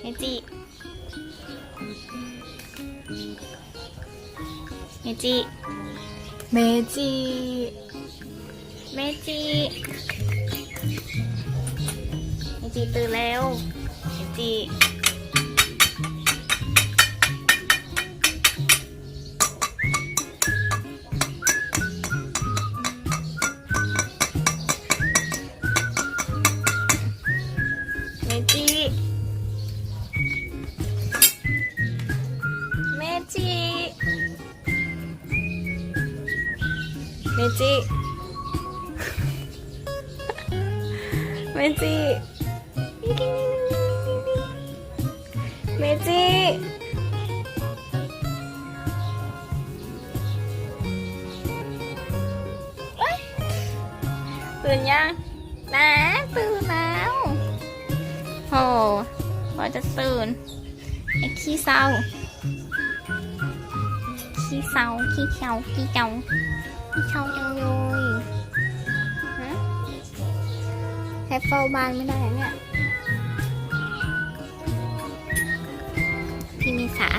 เมจิเมจิเมจิเมจิเมจิตื่นแล้วเมจิเมจิ เมจิเมจิเมจิตื่นยังนะตื่นแล้วโหพอจะตื่นไอ้ขี้เศร้า ขี้เศร้าขี้เศร้าขี้เจ้าขี้เศร้าจังเลยฮะแค่เฝ้าบ้านไม่ได้เนี่ยพี่มีสา